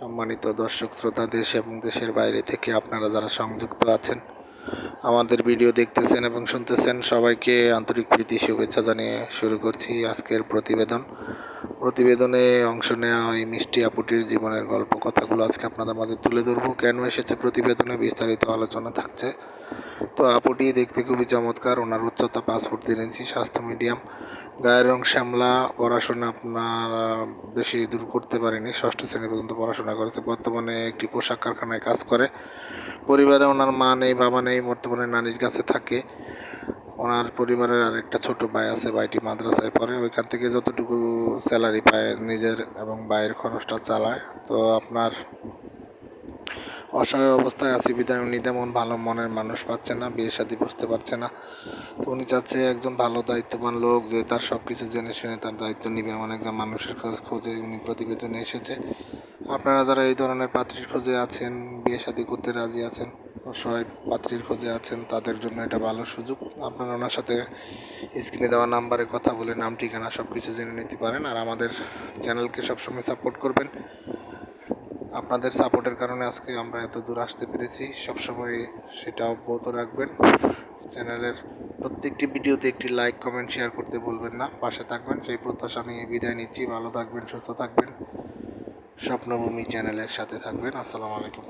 সম্মানিত দর্শক, শ্রোতা, দেশ এবং দেশের বাইরে থেকে আপনারা যারা সংযুক্ত আছেন, আমাদের ভিডিও দেখতেছেন এবং শুনতেছেন, সবাইকে আন্তরিক প্রীতি, শুভেচ্ছা জানিয়ে শুরু করছি আজকের প্রতিবেদন। প্রতিবেদনে অংশ নেওয়া এই মিষ্টি আপুটির জীবনের গল্প কথাগুলো আজকে আপনাদের মাঝে তুলে ধরবো। কেন এসেছে প্রতিবেদনে? বিস্তারিত আলোচনা থাকছে। তো আপুটি দেখতে খুবই চমৎকার, ওনার উচ্চতা পাঁচ ফুট তিন ইঞ্চি, স্বাস্থ্য মিডিয়াম। গায়ের রং শ্যামলা, পড়াশোনা আপনার বেশি দূর করতে পারেনি, ষষ্ঠ শ্রেণি পর্যন্ত পড়াশোনা করেছে। বর্তমানে একটি পোশাক কারখানায় কাজ করে। পরিবারে ওনার মা নেই, বাবা নেই, বর্তমানে নানির কাছে থাকে। ওনার পরিবারের আরেকটা ছোট ভাই আছে, ভাইটি মাদ্রাসায় পড়ে। ওইখান থেকে যতটুকু স্যালারি পায় নিজের এবং ভাইয়ের খরচটা চালায়। তো আপনার অসহায় অবস্থায় আছি, বিদায়। উনি তেমন ভালো মনের মানুষ পাচ্ছে না, বিয়ে শাদী বুঝতে পারছে না। তো উনি চাচ্ছে একজন ভালো দায়িত্ববান লোক যে তার সব কিছু জেনে শুনে তার দায়িত্ব নিবে। এমন একজন মানুষের খোঁজ খোঁজে উনি প্রতিবেদনে এসেছে। আপনারা যারা এই ধরনের পাত্রীর খোঁজে আছেন, বিয়ে শাদী করতে রাজি আছেন, অসহায় পাত্রীর খোঁজে আছেন, তাদের জন্য এটা ভালো সুযোগ। আপনারা ওনার সাথে স্ক্রিনে দেওয়া নাম্বারে কথা বলে নাম, ঠিকানা সব কিছু জেনে নিতে পারেন। আর আমাদের চ্যানেলকে সবসময় সাপোর্ট করবেন। আপনাদের সাপোর্টের কারণে আজকে আমরা এত দূর আসতে পেরেছি। সবসময় সেটা অব্যাহত রাখবেন। চ্যানেলের প্রত্যেকটি ভিডিওতে একটি লাইক কমেন্ট শেয়ার করতে ভুলবেন না। পাশে থাকবেন। সেই প্রত্যাশা নিয়ে বিদায় নিচ্ছি। ভালো থাকবেন, সুস্থ থাকবেন। স্বপ্নভূমি চ্যানেলের সাথে থাকবেন। আসসালামু আলাইকুম।